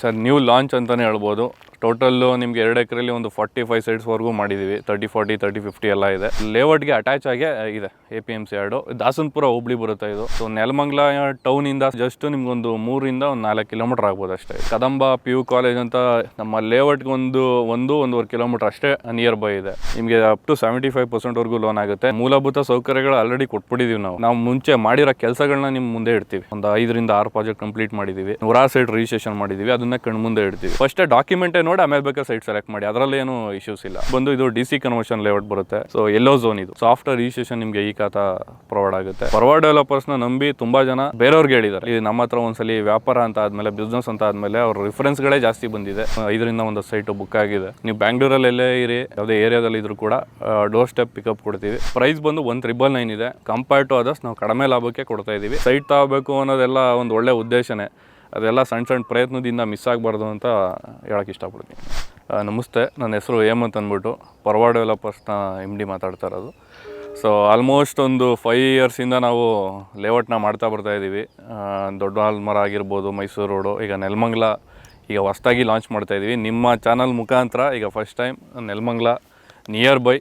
Sir new launch ಅಂತಲೇ ಹೇಳ್ಬೋದು. Total ನಿಮಗೆ ಎರಡು ಎಕರೆಲಿ ಒಂದು ಫಾರ್ಟಿ ಫೈವ್ ಸೈಡ್ಸ್ವರೆಗೂ ಮಾಡಿದ್ದೀವಿ. ತರ್ಟಿ, ಫಾರ್ಟಿ, ತರ್ಟಿ, ಫಿಫ್ಟಿ ಎಲ್ಲ ಇದೆ. ಲೇಔಟ್ಗೆ ಅಟ್ಯಾಚ್ ಆಗಿ ಇದೆ ಎ ಪಿ ಎಂ ಸಿ ಎರಡು. ದಾಸನಪುರ ಹೋಬಳಿ ಬರುತ್ತೆ ಇದು. ಸೊ ನೆಲಮಂಗ್ಲ ಟೌನಿಂದ ಜಸ್ಟ್ ನಿಮ್ಗೊಂದು ಮೂರಿಂದ ಒಂದು ನಾಲ್ಕು ಕಿಲೋಮೀಟರ್ ಆಗ್ಬೋದು ಅಷ್ಟೇ. ಕದಂಬ ಪಿ ಯು ಕಾಲೇಜ್ ಅಂತ ನಮ್ಮ ಲೇಔಟ್ಗೆ ಒಂದು ಒಂದು, ಒಂದೂವರೆ ಕಿಲೋಮೀಟರ್ ಅಷ್ಟೇ ನಿಯರ್ ಬೈ ಇದೆ. ನಿಮಗೆ ಅಪ್ ಟು ಸೆವೆಂಟಿ ಫೈವ್ ಪರ್ಸೆಂಟ್ವರೆಗೂ ಲೋನ್ ಆಗುತ್ತೆ. ಮೂಲಭೂತ ಸೌಕರ್ಯಗಳು ಆಲ್ರೆಡಿ ಕೊಟ್ಬಿಟ್ಟಿದೀವಿ ನಾವು. ನಾವು ಮುಂಚೆ ಮಾಡಿರೋ ಕೆಲಸಗಳನ್ನ ನಿಮ್ಮ ಮುಂದೆ ಇಡ್ತೀವಿ. ಒಂದು ಐದರಿಂದ ಆರು ಪ್ರಾಜೆಕ್ಟ್ ಕಂಪ್ಲೀಟ್ ಮಾಡಿದ್ದೀವಿ ನೂರಾರು ಸೈಡ್ ರಿಜಿಸ್ಟ್ರೇಷನ್ ಮಾಡಿದ್ದೀವಿ ಅದನ್ನ ಕಣ್ ಮುಂದೆ ಇಡ್ತೀವಿ ಫಸ್ಟ್ ಡಾಕ್ಯುಮೆಂಟೇ ನೋಡಿ ಆಮೇಲೆ ಬೇಕಾದ್ರೆ ಸೈಟ್ ಸೆಲೆಕ್ಟ್ ಮಾಡಿ. ಅದರಲ್ಲಿ ಏನು ಇಶ್ಯೂಸ್ ಇಲ್ಲ. ಬಂದು ಇದು ಡಿ ಸಿ ಕನ್ವರ್ಷನ್ ಲೇಔಟ್ ಬರುತ್ತೆ. ಸೊ ಎಲ್ಲೋ ಝೋನ್ ಇದು. ಸಾಫ್ಟ್ವೇರ್ ರಿಜಿಸ್ಟ್ರೇಷನ್ ನಿಮಗೆ ಈ ಖಾತಾ ಪ್ರೊವೈಡ್ ಆಗುತ್ತೆ. ಫಾರ್ವರ್ಡ್ ಡೆವಲಪರ್ಸ್ನ ನಂಬಿ ತುಂಬಾ ಜನ ಬೇರೆಯವ್ರಿಗೆ ಹೇಳಿದ್ದಾರೆ. ಇದು ನಮ್ಮ ಹತ್ರ ಒಂದ್ಸಲಿ ವ್ಯಾಪಾರ ಅಂತ ಆದ್ಮೇಲೆ ಬಿಸ್ನೆಸ್ ಅಂತ ಆದ್ಮೇಲೆ ಅವ್ರ ರೆಫರೆನ್ಸ್ ಗಳೇ ಜಾಸ್ತಿ ಬಂದಿದೆ. ಇದರಿಂದ ಒಂದು ಸೈಟ್ ಬುಕ್ ಆಗಿದೆ. ನೀವು ಬ್ಯಾಂಗ್ಳೂರಲ್ಲಿ ಇರಿ, ಯಾವುದೇ ಏರಿಯಾದಲ್ಲಿ ಇದ್ರು ಕೂಡ ಡೋರ್ ಸ್ಟೆಪ್ ಪಿಕಪ್ ಕೊಡ್ತೀವಿ. ಪ್ರೈಸ್ ಬಂದು ಒನ್ ತ್ರಿಬಲ್ ನೈನ್ ಇದೆ. ಕಂಪೇರ್ ಟು ಅದರ್ಸ್ ನಾವು ಕಡಿಮೆ ಲಾಭಕ್ಕೆ ಕೊಡ್ತಾ ಇದೀವಿ. ಸೈಟ್ ತಗೋಬೇಕು ಅನ್ನೋದೆಲ್ಲ ಒಂದು ಒಳ್ಳೆ ಉದ್ದೇಶನೇ. ಅದೆಲ್ಲ ಸಣ್ಣ ಸಣ್ಣ ಪ್ರಯತ್ನದಿಂದ ಮಿಸ್ ಆಗಬಾರ್ದು ಅಂತ ಹೇಳಕ್ಕೆ ಇಷ್ಟಪಡ್ತೀನಿ. ನಮಸ್ತೆ ನನ್ನ ಹೆಸರು ಹೇಮಂತ್ ಅಂದ್ಬಿಟ್ಟು ಪರ್ವಾಡ್ ಡೆವಲಪರ್ಸ್ನ ಎಂ ಡಿ ಮಾತಾಡ್ತಾ ಇರೋದು. ಸೊ ಆಲ್ಮೋಸ್ಟ್ ಒಂದು ಫೈವ್ ಇಯರ್ಸಿಂದ ನಾವು ಲೇಔಟ್ನ ಮಾಡ್ತಾ ಬರ್ತಾ ಇದ್ದೀವಿ ಆ, ದೊಡ್ಡ ಆಲ್ಮರ ಆಗಿರ್ಬೋದು ಮೈಸೂರು ರೋಡು ಈಗ ನೆಲಮಂಗ್ಲ ಈಗ ಹೊಸ್ದಾಗಿ ಲಾಂಚ್ ಮಾಡ್ತಾಯಿದ್ದೀವಿ ನಿಮ್ಮ ಚಾನಲ್ ಮುಖಾಂತರ ಈಗ first time Nelamangala near by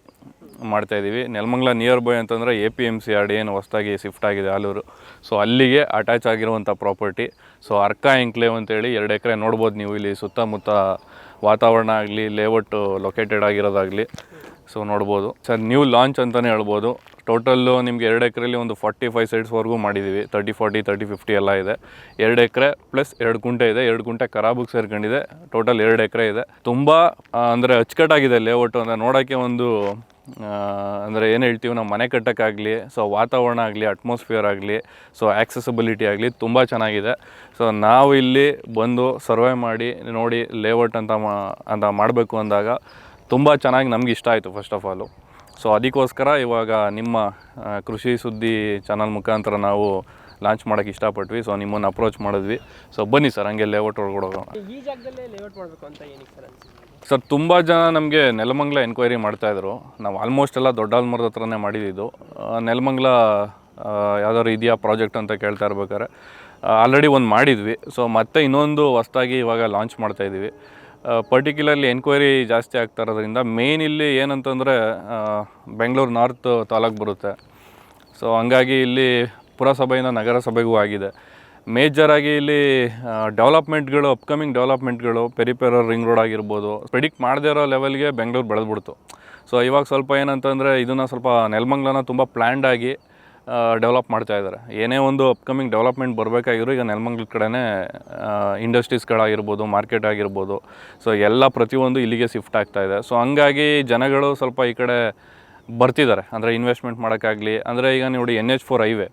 ಮಾಡ್ತಾ ಇದ್ದೀವಿ ನೆಲಮಂಗ್ಲ ನಿಯರ್ ಬೈ ಅಂತಂದರೆ A P M C R ಏನು ಹೊಸ್ದಾಗಿ ಶಿಫ್ಟ್ ಆಗಿದೆ ಆಲೂರು ಸೊ ಅಲ್ಲಿಗೆ ಅಟ್ಯಾಚ್ ಆಗಿರುವಂಥ ಪ್ರಾಪರ್ಟಿ ಸೊ ಅರ್ಕ ಎಂಕ್ಲೇವ್ ಅಂತೇಳಿ ಎರಡು ಎಕರೆ ನೋಡ್ಬೋದು ನೀವು ಇಲ್ಲಿ ಸುತ್ತಮುತ್ತ ವಾತಾವರಣ ಆಗಲಿ ಲೇಔಟು ಲೊಕೇಟೆಡ್ ಆಗಿರೋದಾಗಲಿ. ಸೊ ನೋಡ್ಬೋದು. ಸರ್ ನ್ಯೂ ಲಾಂಚ್ ಅಂತಲೇ ಹೇಳ್ಬೋದು. ಟೋಟಲ್ಲು ನಿಮಗೆ ಎರಡು ಎಕರೆಲಿ ಒಂದು ಫಾರ್ಟಿ ಫೈವ್ ಸೈಡ್ಸ್ವರೆಗೂ ಮಾಡಿದ್ದೀವಿ. ತರ್ಟಿ ಫಾರ್ಟಿ ತರ್ಟಿ ಫಿಫ್ಟಿ ಎಲ್ಲ ಇದೆ. ಎರಡು ಎಕರೆ ಪ್ಲಸ್ ಎರಡು ಗುಂಟೆ ಇದೆ. ಎರಡು ಗುಂಟೆ ಖರಾಬಿಗೆ ಸೇರ್ಕೊಂಡಿದೆ. ಟೋಟಲ್ ಎರಡು ಎಕರೆ ಇದೆ. ತುಂಬ ಅಂದರೆ ಅಚ್ಚುಕಟ್ಟಾಗಿದೆ ಲೇಔಟು ಅಂದರೆ ನೋಡೋಕ್ಕೆ ಒಂದು ಅಂದರೆ ಏನು ಹೇಳ್ತೀವಿ, ನಾವು ಮನೆ ಕಟ್ಟೋಕ್ಕಾಗಲಿ ಸೊ ವಾತಾವರಣ ಆಗಲಿ ಅಟ್ಮಾಸ್ಫಿಯರ್ ಆಗಲಿ ಸೊ ಆ್ಯಕ್ಸೆಸಿಬಿಲಿಟಿ ಆಗಲಿ ತುಂಬ ಚೆನ್ನಾಗಿದೆ. ಸೊ ನಾವು ಇಲ್ಲಿ ಬಂದು ಸರ್ವೆ ಮಾಡಿ, ನೋಡಿ ಲೇಔಟ್ ಅಂತ ಮಾ, ಅಂತ ಮಾಡಬೇಕು ಅಂದಾಗ ತುಂಬ ಚೆನ್ನಾಗಿ ನಮ್ಗೆ ಇಷ್ಟ ಆಯಿತು ಫಸ್ಟ್ ಆಫ್ ಆಲು ಸೊ ಅದಕ್ಕೋಸ್ಕರ ಇವಾಗ ನಿಮ್ಮ ಕೃಷಿ ಸುದ್ದಿ ಚಾನಲ್ ಮುಖಾಂತರ ನಾವು ಲಾಂಚ್ ಮಾಡೋಕ್ಕೆ ಇಷ್ಟಪಟ್ವಿ. ಸೊ ನಿಮ್ಮನ್ನು ಅಪ್ರೋಚ್ ಮಾಡಿದ್ವಿ. ಸೊ ಬನ್ನಿ ಸರ್ ಹಂಗೆ ಲೇಔಟ್ ಒಳಗಡೆ ಹೋಗೋಣ. ಈ ಜಾಗದಲ್ಲೇ ಲೇಔಟ್ ಮಾಡಬೇಕು ಅಂತ ಏನಕ್ಕೆ ಸರ್ ತುಂಬ ಜನ ನಮಗೆ ನೆಲಮಂಗ್ಲ ಎನ್ಕ್ವೈರಿ ಮಾಡ್ತಾಯಿದ್ರು ನಾವು ಆಲ್ಮೋಸ್ಟ್ ಎಲ್ಲ ದೊಡ್ಡ ಆಲ್ಮರದ ಹತ್ರನೇ ಮಾಡಿದ್ದು ನೆಲಮಂಗ್ಲ ಯಾವ್ದಾದ್ರು ಇದೆಯಾ ಪ್ರಾಜೆಕ್ಟ್ ಅಂತ ಕೇಳ್ತಾ ಇರ್ಬೇಕಾದ್ರೆ ಆಲ್ರೆಡಿ ಒಂದು ಮಾಡಿದ್ವಿ. ಸೊ ಮತ್ತೆ ಇನ್ನೊಂದು ಹೊಸ್ದಾಗಿ ಇವಾಗ ಲಾಂಚ್ ಮಾಡ್ತಾಯಿದ್ದೀವಿ ಪರ್ಟಿಕ್ಯುಲರ್ಲಿ ಎನ್ಕ್ವೈರಿ ಜಾಸ್ತಿ ಆಗ್ತಾ ಇರೋದ್ರಿಂದ ಮೇನ್ ಇಲ್ಲಿ ಏನಂತಂದರೆ ಬೆಂಗಳೂರು ನಾರ್ತ್ ತಾಲೂಕು ಬರುತ್ತೆ. ಸೊ ಹಂಗಾಗಿ ಇಲ್ಲಿ ಪುರಸಭೆಯಿಂದ ನಗರಸಭೆಗೂ ಆಗಿದೆ. ಮೇಜರಾಗಿ ಇಲ್ಲಿ ಡೆವಲಪ್ಮೆಂಟ್ಗಳು, ಅಪ್ಕಮಿಂಗ್ ಡೆವಲಪ್ಮೆಂಟ್ಗಳು ಪೆರಿಪೆರಲ್ ರಿಂಗ್ ರೋಡ್ ಆಗಿರ್ಬೋದು, ಪ್ರಿಡಿಕ್ಟ್ ಮಾಡದೇ ಇರೋ ಲೆವೆಲ್ಗೆ ಬೆಂಗಳೂರು ಬೆಳೆದ್ಬಿಡ್ತು. ಸೊ, ಇವಾಗ ಸ್ವಲ್ಪ ಏನಂತಂದರೆ ಇದನ್ನು ಸ್ವಲ್ಪ ನೆಲಮಂಗ್ಲನ ತುಂಬ ಪ್ಲ್ಯಾಂಡ್ ಆಗಿ ಡೆವಲಪ್ ಮಾಡ್ತಾ ಇದ್ದಾರೆ. ಏನೇ ಒಂದು ಅಪ್ಕಮಿಂಗ್ ಡೆವಲಪ್ಮೆಂಟ್ ಬರಬೇಕಾಗಿರೋ ಈಗ ನೆಲಮಂಗ್ಲ ಕಡೆನೇ ಇಂಡಸ್ಟ್ರೀಸ್ಗಳಾಗಿರ್ಬೋದು, ಮಾರ್ಕೆಟ್ ಆಗಿರ್ಬೋದು. ಸೊ, ಎಲ್ಲ ಪ್ರತಿಯೊಂದು ಇಲ್ಲಿಗೆ ಶಿಫ್ಟ್ ಆಗ್ತಾ ಇದೆ. ಸೊ, ಹಂಗಾಗಿ ಜನಗಳು ಸ್ವಲ್ಪ ಈ ಕಡೆ ಬರ್ತಿದ್ದಾರೆ. ಅಂದರೆ ಇನ್ವೆಸ್ಟ್ಮೆಂಟ್ ಮಾಡೋಕ್ಕಾಗಲಿ, ಅಂದರೆ ಈಗ ನೋಡಿ N H four highway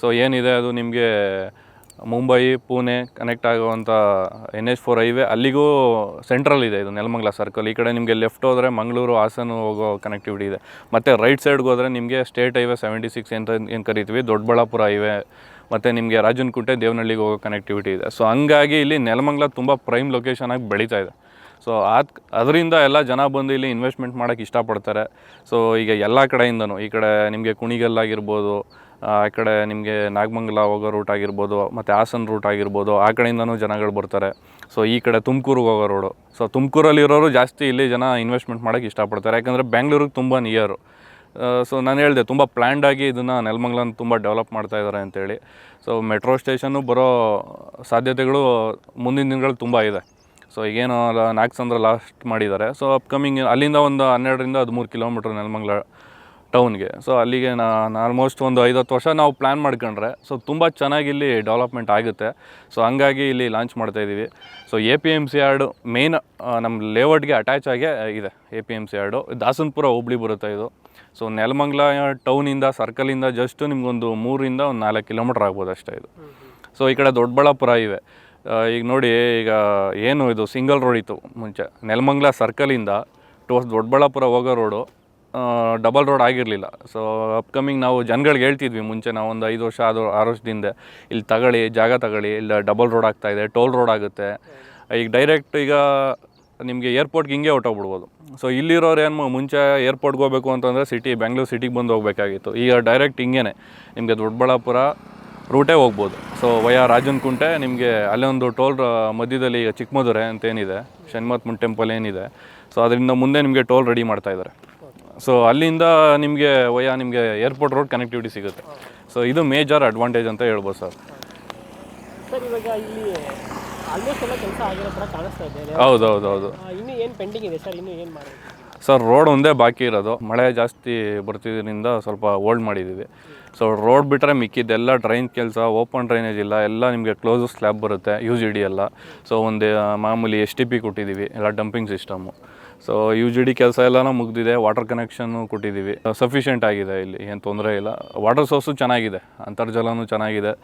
so ಏನಿದೆ ಅದು ನಿಮಗೆ ಮುಂಬೈ, ಪುಣೆ ಕನೆಕ್ಟ್ ಆಗುವಂಥ ಎನ್ ಎಚ್ ಫೋರ್ ಹೈವೇ ಅಲ್ಲಿಗೂ ಸೆಂಟ್ರಲ್ ಇದೆ ಇದು ನೆಲಮಂಗಲ ಸರ್ಕಲ್ ಈ ಕಡೆ ನಿಮಗೆ ಲೆಫ್ಟ್ ಹೋದರೆ ಮಂಗಳೂರು, ಹಾಸನ ಹೋಗೋ ಕನೆಕ್ಟಿವಿಟಿ ಇದೆ. ಮತ್ತು ರೈಟ್ ಸೈಡ್ಗೆ ಹೋದರೆ ನಿಮಗೆ ಸ್ಟೇಟ್ ಹೈವೇ ಸೆವೆಂಟಿ ಸಿಕ್ಸ್ ಅಂತ ಏನು ಕರಿತೀವಿ, ದೊಡ್ಡಬಳ್ಳಾಪುರ ಹೈವೇ ಮತ್ತು ನಿಮಗೆ ರಾಜನಕುಂಟೆ ದೇವನಹಳ್ಳಿಗೆ ಹೋಗೋ ಕನೆಕ್ಟಿವಿಟಿ ಇದೆ. ಸೊ ಹಂಗಾಗಿ ಇಲ್ಲಿ ನೆಲಮಂಗ್ಲ ತುಂಬ ಪ್ರೈಮ್ ಲೊಕೇಶನ್ ಆಗಿ ಬೆಳೀತಾ ಇದೆ. ಸೊ ಅದ್ ಅದರಿಂದ ಎಲ್ಲ ಜನ ಬಂದು ಇಲ್ಲಿ ಇನ್ವೆಸ್ಟ್ಮೆಂಟ್ ಮಾಡೋಕ್ಕೆ ಇಷ್ಟಪಡ್ತಾರೆ. ಸೊ ಈಗ ಎಲ್ಲ ಕಡೆಯಿಂದನೂ, ಈ ಕಡೆ ನಿಮಗೆ ಕುಣಿಗಲ್ಲಾಗಿರ್ಬೋದು ಆ ಕಡೆ ನಿಮಗೆ ನಾಗಮಂಗಲ, ಹೋಗೋ ರೂಟ್ ಆಗಿರ್ಬೋದು, ಮತ್ತು ಹಾಸನ ರೂಟ್ ಆಗಿರ್ಬೋದು, ಆ ಕಡೆಯಿಂದನೂ ಜನಗಳು ಬರ್ತಾರೆ. ಸೊ ಈ ಕಡೆ ತುಮಕೂರಿಗೆ ಹೋಗೋ ರೋಡು ಸೊ ತುಮಕೂರಲ್ಲಿರೋರು ಜಾಸ್ತಿ ಇಲ್ಲಿ ಜನ ಇನ್ವೆಸ್ಟ್ಮೆಂಟ್ ಮಾಡೋಕ್ಕೆ ಇಷ್ಟಪಡ್ತಾರೆ. ಯಾಕಂದರೆ ಬೆಂಗಳೂರಿಗೆ ತುಂಬ ನಿಯರು ಸೊ ನಾನು ಹೇಳಿದೆ, ತುಂಬ ಪ್ಲ್ಯಾಂಡ್ ಆಗಿ ಇದನ್ನು ನೆಲಮಂಗ್ಲನ ತುಂಬ ಡೆವಲಪ್ ಮಾಡ್ತಾ ಇದ್ದಾರೆ ಅಂತೇಳಿ. ಸೊ ಮೆಟ್ರೋ ಸ್ಟೇಷನ್ನು ಬರೋ ಸಾಧ್ಯತೆಗಳು ಮುಂದಿನ ದಿನಗಳು ತುಂಬ ಇದೆ. ಸೊ ಈಗೇನು ನಾಲ್ಕು ಲಾಸ್ಟ್ ಮಾಡಿದ್ದಾರೆ. ಸೊ ಅಪ್ಕಮಿಂಗ್ ಅಲ್ಲಿಂದ ಒಂದು ಹನ್ನೆರಡರಿಂದ ಹದಿಮೂರು ಕಿಲೋಮೀಟ್ರ್ ನೆಲಮಂಗ್ಲ ಟೌನ್ಗೆ. ಸೊ ಅಲ್ಲಿಗೆ ನಾನು ಆಲ್ಮೋಸ್ಟ್ ಒಂದು ಐದತ್ತು ವರ್ಷ ನಾವು ಪ್ಲ್ಯಾನ್ ಮಾಡ್ಕೊಂಡ್ರೆ. ಸೊ ತುಂಬ ಚೆನ್ನಾಗಿ ಇಲ್ಲಿ ಡೆವಲಪ್ಮೆಂಟ್ ಆಗುತ್ತೆ. ಸೊ ಹಂಗಾಗಿ ಇಲ್ಲಿ ಲಾಂಚ್ ಮಾಡ್ತಾ ಇದ್ದೀವಿ so A P M C road main ನಮ್ಮ ಲೇಔಟ್ಗೆ ಅಟ್ಯಾಚ್ ಆಗೇ ಇದೆ. A P M C road Dasanapura hobli ಬರುತ್ತೆ ಇದು. ಸೊ ನೆಲಮಂಗ್ಲ ಟೌನಿಂದ ಸರ್ಕಲಿಂದ ಜಸ್ಟ್ ನಿಮಗೊಂದು ಮೂರಿಂದ ಒಂದು ನಾಲ್ಕು ಕಿಲೋಮೀಟ್ರ್ ಆಗ್ಬೋದು ಅಷ್ಟೇ ಇದು. ಸೊ ಈ ಕಡೆ ದೊಡ್ಡಬಳ್ಳಾಪುರ ಇವೆ. ಈಗ ನೋಡಿ, ಈಗ ಏನು ಇದು ಸಿಂಗಲ್ ರೋಡ್ ಇತ್ತು ಮುಂಚೆ. ನೆಲಮಂಗ್ಲ ಸರ್ಕಲಿಂದ ಟುವರ್ಸ್ ದೊಡ್ಡಬಳ್ಳಾಪುರ ಹೋಗೋ ರೋಡು ಡಬಲ್ ರೋಡ್ ಆಗಿರಲಿಲ್ಲ. ಸೊ ಅಪ್ಕಮಿಂಗ್ ನಾವು ಜನಗಳಿಗೆ ಹೇಳ್ತಿದ್ವಿ, ಮುಂಚೆ ನಾವು ಒಂದು ಐದು ವರ್ಷ ಆದ, ಆರು ವರ್ಷದಿಂದ ಇಲ್ಲಿ ತಗೊಳ್ಳಿ, ಜಾಗ ತಗೊಳ್ಳಿ, ಇಲ್ಲಿ ಡಬಲ್ ರೋಡ್ ಆಗ್ತಾ ಇದೆ ಟೋಲ್ ರೋಡ್ ಆಗುತ್ತೆ. ಈಗ ಡೈರೆಕ್ಟ್ ಈಗ ನಿಮಗೆ ಏರ್ಪೋರ್ಟ್ಗೆ ಹಿಂಗೆ ಹೊಟ್ಟೋಗ್ಬಿಡ್ಬೋದು ಸೊ ಇಲ್ಲಿರೋರು ಏನು ಮುಂಚೆ ಏರ್ಪೋರ್ಟ್ಗೆ ಹೋಗಬೇಕು ಅಂತಂದರೆ ಸಿಟಿ ಬೆಂಗಳೂರು ಸಿಟಿಗೆ ಬಂದು ಹೋಗಬೇಕಾಗಿತ್ತು. ಈಗ ಡೈರೆಕ್ಟ್ ಹಿಂಗೇನೆ, ನಿಮಗೆ ದೊಡ್ಡಬಳ್ಳಾಪುರ ರೂಟೇ ಹೋಗ್ಬೋದು. ಸೊ ವಯ ರಾಜನ್ ಕುಂಟೆ ನಿಮಗೆ ಅಲ್ಲೇ ಒಂದು ಟೋಲ್ ಮಧ್ಯದಲ್ಲಿ ಈಗ ಚಿಕ್ಕಮದುರೆ ಅಂತ ಏನಿದೆ, ಶನಿಮತ್ ಟೆಂಪಲ್ ಏನಿದೆ. ಸೊ ಅದರಿಂದ ಮುಂದೆ ನಿಮಗೆ ಟೋಲ್ ರೆಡಿ ಮಾಡ್ತಾ ಇದ್ದಾರೆ. ಸೊ ಅಲ್ಲಿಂದ ನಿಮಗೆ ವಯ ನಿಮಗೆ ಏರ್ಪೋರ್ಟ್ ರೋಡ್ ಕನೆಕ್ಟಿವಿಟಿ ಸಿಗುತ್ತೆ. ಸೊ ಇದು ಮೇಜರ್ ಅಡ್ವಾಂಟೇಜ್ ಅಂತ ಹೇಳ್ಬೋದು ಸರ್. ಸರ್ ಇವಾಗ ಇಲ್ಲಿ ಆಲ್ಮೋಸ್ಟ್ ಎಲ್ಲ ಕೆಲಸ ಆಗಿರೋ ಥರ ಕಾಣಿಸ್ತಾ ಇದೆ. ಹೌದು ಹೌದು ಹೌದು. ಇನ್ನು ಏನು ಪೆಂಡಿಂಗ್ ಇದೆ ಸರ್? ಇನ್ನು ಏನು ಮಾಡಬೇಕು? ಸರ್, ರೋಡ್ ಒಂದೇ ಬಾಕಿ ಇರೋದು. ಮಳೆ ಜಾಸ್ತಿ ಬರ್ತಿದ್ದರಿಂದ ಸ್ವಲ್ಪ ಓಲ್ಡ್ ಮಾಡಿದ್ದೀವಿ. ಸೊ ರೋಡ್ ಬಿಟ್ಟರೆ ಮಿಕ್ಕಿದ್ದೆಲ್ಲ ಡ್ರೈನ್ ಕೆಲಸ ಓಪನ್ ಡ್ರೈನೇಜ್ ಇಲ್ಲ. ಎಲ್ಲ ನಿಮಗೆ ಕ್ಲೋಸ್ ಸ್ಲ್ಯಾಬ್ ಬರುತ್ತೆ ಯು ಜಿ ಡಿ ಎಲ್ಲ. ಸೊ ಒಂದು ಮಾಮೂಲಿ ಎಸ್ ಟಿ ಪಿ ಕೊಟ್ಟಿದ್ದೀವಿ, ಎಲ್ಲ dumping system so U G D ಕೆಲಸ ಎಲ್ಲನೂ ಮುಗಿದಿದೆ ವಾಟರ್ ಕನೆಕ್ಷನ್ನು ಕೊಟ್ಟಿದ್ದೀವಿ. ಸಫಿಷಿಯೆಂಟ್ ಆಗಿದೆ ಇಲ್ಲಿ, ಏನು ತೊಂದರೆ ಇಲ್ಲ. ವಾಟರ್ ಸೋರ್ಸು ಚೆನ್ನಾಗಿದೆ, ಅಂತರ್ಜಲನೂ ಚೆನ್ನಾಗಿದೆ.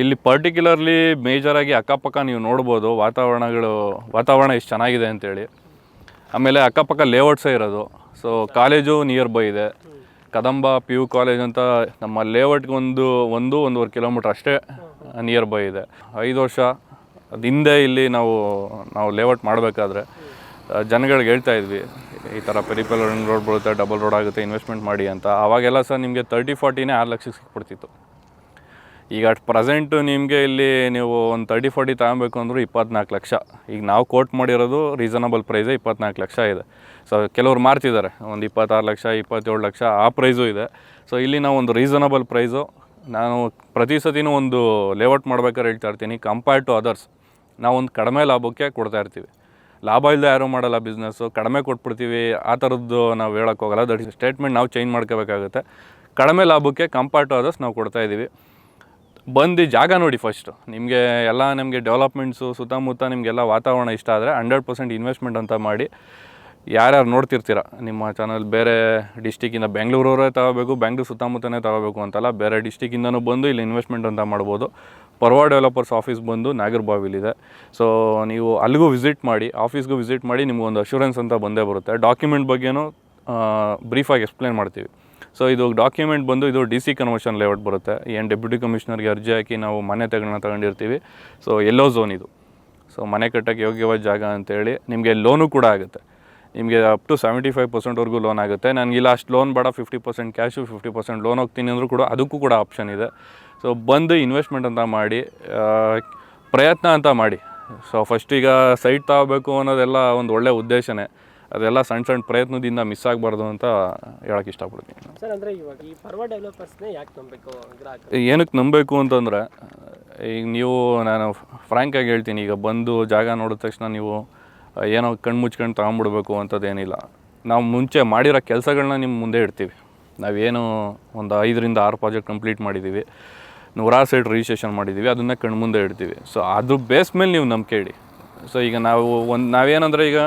ಇಲ್ಲಿ ಪರ್ಟಿಕ್ಯುಲರ್ಲಿ ಮೇಜರಾಗಿ ಅಕ್ಕಪಕ್ಕ ನೀವು ನೋಡ್ಬೋದು, ವಾತಾವರಣಗಳು, ವಾತಾವರಣ ಎಷ್ಟು ಚೆನ್ನಾಗಿದೆ ಅಂತೇಳಿ. ಆಮೇಲೆ ಅಕ್ಕಪಕ್ಕ ಲೇಔಟ್ಸೇ ಇರೋದು. ಸೊ ಕಾಲೇಜು ನಿಯರ್ ಬೈ ಇದೆ. ಕದಂಬ ಪಿ ಯು ಕಾಲೇಜ್ ಅಂತ ನಮ್ಮ ಲೇಔಟ್ಗೆ ಒಂದು ಒಂದು, ಒಂದೂವರೆ ಕಿಲೋಮೀಟ್ರ್ ಅಷ್ಟೇ ನಿಯರ್ ಬೈ ಇದೆ. ಐದು ವರ್ಷ ಅದು ಹಿಂದೆ ಇಲ್ಲಿ ನಾವು ನಾವು ಲೇಔಟ್ ಮಾಡಬೇಕಾದ್ರೆ ಜನಗಳಿಗೆ ಹೇಳ್ತಾ ಇದ್ವಿ, ಈ ಥರ ಪೆರಿಪಲ್ ರಿಂಗ್ ರೋಡ್ ಬರುತ್ತೆ ಡಬಲ್ ರೋಡ್ ಆಗುತ್ತೆ ಇನ್ವೆಸ್ಟ್ಮೆಂಟ್ ಮಾಡಿ ಅಂತ. ಆವಾಗೆಲ್ಲ ಸರ್ ನಿಮಗೆ ತರ್ಟಿ ಫಾರ್ಟಿನೇ ಆರು ಲಕ್ಷಕ್ಕೆ ಸಿಕ್ಬಿಡ್ತಿತ್ತು. ಈಗ ಅಟ್ ಪ್ರೆಸೆಂಟು ನಿಮಗೆ ಇಲ್ಲಿ ನೀವು ಒಂದು ತರ್ಟಿ ಫೋರ್ಟಿ ತಗೊಬೇಕು ಅಂದರೂ ಇಪ್ಪತ್ನಾಲ್ಕು ಲಕ್ಷ. ಈಗ ನಾವು ಕೋಟ್ ಮಾಡಿರೋದು ರೀಸನಬಲ್ ಪ್ರೈಸೇ ಇಪ್ಪತ್ನಾಲ್ಕು ಲಕ್ಷ ಇದೆ. ಸೊ ಕೆಲವ್ರು ಮಾರ್ತಿದ್ದಾರೆ. ಒಂದು ಇಪ್ಪತ್ತಾರು ಲಕ್ಷ, ಇಪ್ಪತ್ತೇಳು ಲಕ್ಷ ಆ ಪ್ರೈಸು ಇದೆ. ಸೊ ಇಲ್ಲಿ ನಾವು ಒಂದು ರೀಸನಬಲ್ ಪ್ರೈಸು ನಾನು ಪ್ರತಿ ಸತಿನೂ ಒಂದು ಲೇಔಟ್ ಮಾಡ್ಬೇಕಾದ್ರೆ ಹೇಳ್ತಾ ಇರ್ತೀನಿ. ಕಂಪೇರ್ ಟು ಅದರ್ಸ್ ನಾವು ಒಂದು ಕಡಿಮೆ ಲಾಭಕ್ಕೆ ಕೊಡ್ತಾ ಇರ್ತೀವಿ. ಲಾಭ ಇಲ್ಲದೆ ಯಾರೂ ಮಾಡಲ್ಲ ಬಿಸ್ನೆಸ್ಸು ಕಡಿಮೆ ಕೊಟ್ಬಿಡ್ತೀವಿ. ಆ ಥರದ್ದು ನಾವು ಹೇಳೋಕ್ಕೋಗಲ್ಲ. ದಟ್ ಸ್ಟೇಟ್ಮೆಂಟ್ ನಾವು ಚೇಂಜ್ ಮಾಡ್ಕೋಬೇಕಾಗುತ್ತೆ. ಕಡಿಮೆ ಲಾಭಕ್ಕೆ ಕಂಪೇರ್ ಟು ಅದರ್ಸ್ ನಾವು ಕೊಡ್ತಾ ಇದ್ದೀವಿ. ಬಂದು ಜಾಗ ನೋಡಿ ಫಸ್ಟು ನಿಮಗೆ ಎಲ್ಲ ನಿಮಗೆ ಡೆವಲಪ್ಮೆಂಟ್ಸು ಸುತ್ತಮುತ್ತ ನಿಮಗೆಲ್ಲ ವಾತಾವರಣ ಇಷ್ಟ ಆದರೆ ಹಂಡ್ರೆಡ್ ಪರ್ಸೆಂಟ್ ಇನ್ವೆಸ್ಟ್ಮೆಂಟ್ ಅಂತ ಮಾಡಿ ಯಾರ್ಯಾರು ನೋಡ್ತಿರ್ತೀರ? ನಿಮ್ಮ ಚಾನಲ್ ಬೇರೆ ಡಿಸ್ಟಿಕ್ಕಿಂದ ಬೆಂಗಳೂರವರೇ ತಗೋಬೇಕು ಬೆಂಗಳೂರು ಸುತ್ತಮುತ್ತನೇ ತಗೋಬೇಕು ಅಂತಲ್ಲ, ಬೇರೆ ಡಿಸ್ಟಿಕ್ಕಿಂದನೂ ಬಂದು ಇಲ್ಲಿ ಇನ್ವೆಸ್ಟ್ಮೆಂಟ್ ಅಂತ ಮಾಡ್ಬೋದು. ಪರ್ವಾ ಡೆವಲಪರ್ಸ್ ಆಫೀಸ್ ಬಂದು ನಾಗರ್ಬಾವಿಲಿದೆ ಸೊ ನೀವು ಅಲ್ಲಿಗೂ ವಿಸಿಟ್ ಮಾಡಿ ಆಫೀಸ್ಗೂ ವಿಸಿಟ್ ಮಾಡಿ ನಿಮಗೊಂದು ಅಶ್ಯೂರೆನ್ಸ್ ಅಂತ ಬಂದೇ ಬರುತ್ತೆ. ಡಾಕ್ಯುಮೆಂಟ್ ಬಗ್ಗೆನೂ ಬ್ರೀಫಾಗಿ ಎಕ್ಸ್ಪ್ಲೇನ್ ಮಾಡ್ತೀವಿ. ಸೊ ಇದು ಡಾಕ್ಯುಮೆಂಟ್ ಬಂದು ಇದು ಡಿ ಸಿ ಕನ್ವರ್ಷನ್ ಲೇಔಟ್ ಬರುತ್ತೆ. ಏನು ಡೆಪ್ಯೂಟಿ ಕಮಿಷನರ್ಗೆ ಅರ್ಜಿ ಹಾಕಿ ನಾವು ಮನೆ ತಗೊಂಡು ತಗೊಂಡಿರ್ತೀವಿ. ಸೊ ಎಲ್ಲೋ ಝೋನ್ ಇದು. ಸೊ ಮನೆ ಕಟ್ಟೋಕ್ಕೆ ಯೋಗ್ಯವಾದ ಜಾಗ ಅಂತೇಳಿ ನಿಮಗೆ ಲೋನು ಕೂಡ ಆಗುತ್ತೆ. ನಿಮಗೆ ಅಪ್ ಟು ಸೆವೆಂಟಿ ಫೈವ್ ಪರ್ಸೆಂಟ್ವರೆಗೂ ಲೋನ್ ಆಗುತ್ತೆ. ನನಗಿಲ್ಲ ಅಷ್ಟು ಲೋನ್ ಬೇಡ fifty percent cash fifty percent loan ಹೋಗ್ತೀನಿ ಅಂದರೂ ಕೂಡ ಅದಕ್ಕೂ ಕೂಡ ಆಪ್ಷನ್ ಇದೆ. ಸೊ ಬಂದು ಇನ್ವೆಸ್ಟ್ಮೆಂಟ್ ಅಂತ ಮಾಡಿ ಪ್ರಯತ್ನ ಅಂತ ಮಾಡಿ. ಸೊ ಫಸ್ಟ್ ಈಗ ಸೈಟ್ ತಗೋಬೇಕು ಅನ್ನೋದೆಲ್ಲ ಒಂದು ಒಳ್ಳೆಯ ಉದ್ದೇಶನೇ. ಅದೆಲ್ಲ ಸಣ್ಣ ಸಣ್ಣ ಪ್ರಯತ್ನದಿಂದ ಮಿಸ್ ಆಗಬಾರ್ದು ಅಂತ ಹೇಳಕ್ಕೆ ಇಷ್ಟಪಡ್ತೀನಿ. ಸರ್ ಅಂದರೆ ಇವಾಗ ಈ ಪರ್ವ ಡೆವಲಪರ್ಸ್ನೇ ಯಾಕೆ ನಂಬಬೇಕು ಗ್ರಾಹಕರು? ಏನಕ್ಕೆ ನಂಬಬೇಕು ಅಂತಂದರೆ ಈಗ ನೀವು ನಾನು ಫ್ರ್ಯಾಂಕಾಗಿ ಹೇಳ್ತೀನಿ ಈಗ ಬಂದು ಜಾಗ ನೋಡಿದ ತಕ್ಷಣ ನೀವು ಏನೋ ಕಣ್ಣು ಮುಚ್ಕೊಂಡು ತಗೊಂಬಿಡ್ಬೇಕು ಅಂಥದ್ದೇನಿಲ್ಲ ನಾವು ಮುಂಚೆ ಮಾಡಿರೋ ಕೆಲಸಗಳನ್ನ ನಿಮ್ಮ ಮುಂದೆ ಇಡ್ತೀವಿ. ನಾವೇನು ಒಂದು ಐದರಿಂದ ಆರು ಪ್ರಾಜೆಕ್ಟ್ ಕಂಪ್ಲೀಟ್ ಮಾಡಿದ್ದೀವಿ ನೂರಾರು ಸೈಟ್ ರಿಜಿಸ್ಟ್ರೇಷನ್ ಮಾಡಿದ್ದೀವಿ ಅದನ್ನ ಕಣ್ಮುಂದೆ ಇಡ್ತೀವಿ. ಸೊ ಅದ್ರ ಬೇಸ್ ಮೇಲೆ ನೀವು ನಂಬಿಕೆ ಇಡಿ. ಸೊ ಈಗ ನಾವು ಒಂದು ನಾವೇನಂದರೆ ಈಗ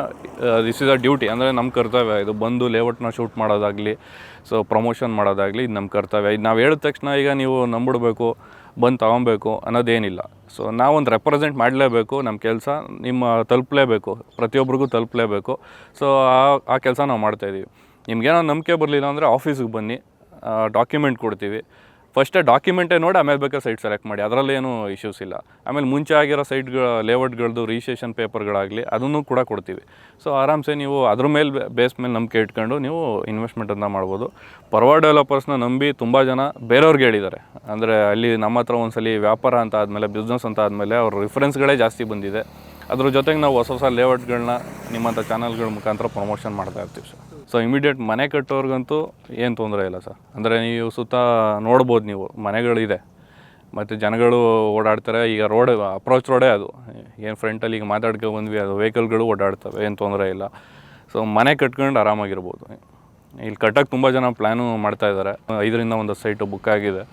ದಿಸ್ ಇಸ್ ಅ ಡ್ಯೂಟಿ ಅಂದರೆ ನಮ್ಮ ಕರ್ತವ್ಯ. ಇದು ಬಂದು ಲೇಔಟ್ನ ಶೂಟ್ ಮಾಡೋದಾಗಲಿ ಸೊ ಪ್ರಮೋಷನ್ ಮಾಡೋದಾಗಲಿ ಇದು ನಮ್ಮ ಕರ್ತವ್ಯ. ಇದು ನಾವು ಹೇಳಿದ ತಕ್ಷಣ ಈಗ ನೀವು ನಂಬಿಡಬೇಕು, ಬಂದು ತೊಗೊಬೇಕು ಅನ್ನೋದೇನಿಲ್ಲ. ಸೊ ನಾವೊಂದು ರೆಪ್ರೆಸೆಂಟ್ ಮಾಡಲೇಬೇಕು ನಮ್ಮ ಕೆಲಸ, ನಿಮ್ಮ ತಲುಪಲೇಬೇಕು ಪ್ರತಿಯೊಬ್ಬರಿಗೂ ತಲುಪಲೇಬೇಕು. ಸೊ ಆ ಆ ಕೆಲಸ ನಾವು ಮಾಡ್ತಾಯಿದ್ದೀವಿ ನಿಮ್ಗೇನೋ ನಂಬಿಕೆ ಬರಲಿಲ್ಲ ಅಂದರೆ ಆಫೀಸಿಗೆ ಬನ್ನಿ ಡಾಕ್ಯುಮೆಂಟ್ ಕೊಡ್ತೀವಿ. ಫಸ್ಟೇ ಡಾಕ್ಯುಮೆಂಟೇ ನೋಡಿ ಆಮೇಲೆ ಬೇಕಾದ್ರೆ ಸೈಟ್ ಸೆಲೆಕ್ಟ್ ಮಾಡಿ. ಅದರಲ್ಲೇನು ಇಶ್ಯೂಸ್ ಇಲ್ಲ. ಆಮೇಲೆ ಮುಂಚೆ ಆಗಿರೋ ಸೈಟ್ಗಳ ಲೇಔಟ್ಗಳದ್ದು ರಿಜಿಸ್ಟ್ರೇಷನ್ ಪೇಪರ್ಗಳಾಗಲಿ ಅದನ್ನು ಕೂಡ ಕೊಡ್ತೀವಿ. ಸೊ ಆರಾಮ್ಸೆ ನೀವು ಅದ್ರ ಮೇಲೆ ಬೇಸ್ ಮೇಲೆ ನಂಬಿಕೆ ಇಟ್ಕೊಂಡು ನೀವು ಇನ್ವೆಸ್ಟ್ಮೆಂಟ್ ಅಂತ ಮಾಡ್ಬೋದು. ಪರ್ವಾ ಡೆವಲಪರ್ಸ್ನ ನಂಬಿ ತುಂಬ ಜನ ಬೇರೆಯವ್ರಿಗೆ ಹೇಳಿದ್ದಾರೆ. ಅಂದರೆ ಅಲ್ಲಿ ನಮ್ಮ ಹತ್ರ ಒಂದ್ಸಲಿ ವ್ಯಾಪಾರ ಅಂತ ಆದಮೇಲೆ ಬಿಸ್ನೆಸ್ ಅಂತ ಆದಮೇಲೆ ಅವ್ರ ರಿಫರೆನ್ಸ್ಗಳೇ ಜಾಸ್ತಿ ಬಂದಿದೆ. ಅದ್ರ ಜೊತೆಗೆ ನಾವು ಹೊಸ ಹೊಸ ಲೇಔಟ್ಗಳನ್ನ ನಿಮ್ಮಂಥ ಚಾನಲ್ಗಳ ಮುಖಾಂತರ ಪ್ರಮೋಷನ್ ಮಾಡ್ತಾ ಇರ್ತೀವಿ ಸರ್ ಸೊ ಇಮಿಡಿಯೇಟ್ ಮನೆ ಕಟ್ಟೋರ್ಗಂತೂ ಏನು ತೊಂದರೆ ಇಲ್ಲ ಸರ್. ಅಂದರೆ ನೀವು ಸುತ್ತ ನೋಡ್ಬೋದು ನೀವು, ಮನೆಗಳಿದೆ. ಮತ್ತು ಜನಗಳು ಓಡಾಡ್ತಾರೆ. ಈಗ ರೋಡ್ ಅಪ್ರೋಚ್ ರೋಡೇ ಅದು. ಏನು ಫ್ರೆಂಟಲ್ಲಿ ಈಗ ಮಾತಾಡ್ಕೊ ಬಂದ್ವಿ, ಅದು ವೆಹಿಕಲ್ಗಳು ಓಡಾಡ್ತವೆ, ಏನು ತೊಂದರೆ ಇಲ್ಲ. ಸೊ ಮನೆ ಕಟ್ಕೊಂಡು ಆರಾಮಾಗಿರ್ಬೋದು. ಇಲ್ಲಿ ಕಟ್ಟಕ್ಕೆ ತುಂಬ ಜನ ಪ್ಲ್ಯಾನು ಮಾಡ್ತಾಯಿದ್ದಾರೆ ಐದರಿಂದ ಒಂದು ಸೈಟು ಬುಕ್ ಆಗಿದೆ.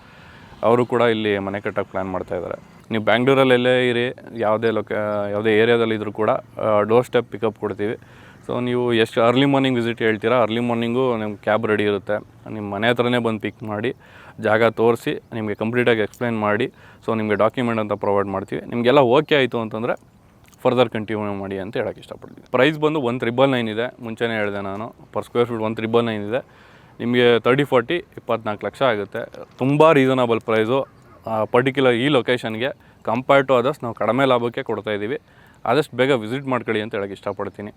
ಅವರು ಕೂಡ ಇಲ್ಲಿ ಮನೆ ಕಟ್ಟಕ್ಕೆ ಪ್ಲ್ಯಾನ್ ಮಾಡ್ತಾಯಿದ್ದಾರೆ ನೀವು ಬ್ಯಾಂಗ್ಳೂರಲ್ಲೆಲ್ಲೇ ಇರಿ, ಯಾವುದೇ ಲೊಕ ಯಾವುದೇ ಏರಿಯಾದಲ್ಲಿದ್ದರೂ ಕೂಡ ಡೋರ್ ಸ್ಟೆಪ್ ಪಿಕಪ್ ಕೊಡ್ತೀವಿ. ಸೊ ನೀವು ಎಷ್ಟು ಅರ್ಲಿ ಮಾರ್ನಿಂಗ್ ವಿಸಿಟ್ ಹೇಳ್ತೀರಾ ಅರ್ಲಿ ಮಾರ್ನಿಂಗು ನಿಮ್ಗೆ ಕ್ಯಾಬ್ ರೆಡಿ ಇರುತ್ತೆ. ನಿಮ್ಮ ಮನೆ ಹತ್ರನೇ ಬಂದು ಪಿಕ್ ಮಾಡಿ, ಜಾಗ ತೋರಿಸಿ, ನಿಮಗೆ ಕಂಪ್ಲೀಟಾಗಿ ಎಕ್ಸ್ಪ್ಲೈನ್ ಮಾಡಿ ಸೊ ನಿಮಗೆ ಡಾಕ್ಯುಮೆಂಟ್ ಅಂತ ಪ್ರೊವೈಡ್ ಮಾಡ್ತೀವಿ. ನಿಮಗೆಲ್ಲ ಓಕೆ ಆಯಿತು ಅಂತಂದರೆ ಫರ್ದರ್ ಕಂಟಿನ್ಯೂ ಮಾಡಿ ಅಂತ ಹೇಳೋಕ್ಕೆ ಇಷ್ಟಪಡ್ತೀನಿ. ಪ್ರೈಸ್ ಬಂದು ಒನ್ ತ್ರಿಬಲ್ ನೈನ್ ಇದೆ. ಮುಂಚೆನೇ ಹೇಳಿದೆ ನಾನು per square feet one triple nine ಇದೆ. ನಿಮಗೆ ತರ್ಟಿ ಫಾರ್ಟಿ ಇಪ್ಪತ್ನಾಲ್ಕು ಲಕ್ಷ ಆಗುತ್ತೆ. ತುಂಬ ರೀಸನಬಲ್ ಪ್ರೈಸು ಪರ್ಟಿಕ್ಯುಲರ್ ಈ ಲೊಕೇಶನ್ಗೆ ಕಂಪೇರ್ ಟು ಅದರ್ಸ್ ನಾವು ಕಡಿಮೆ ಲಾಭಕ್ಕೆ ಕೊಡ್ತಾ ಇದ್ದೀವಿ ಆದಷ್ಟು ಬೇಗ ವಿಸಿಟ್ ಮಾಡ್ಕೊಳ್ಳಿ ಅಂತ ಹೇಳೋಕ್ಕೆ ಇಷ್ಟಪಡ್ತೀನಿ.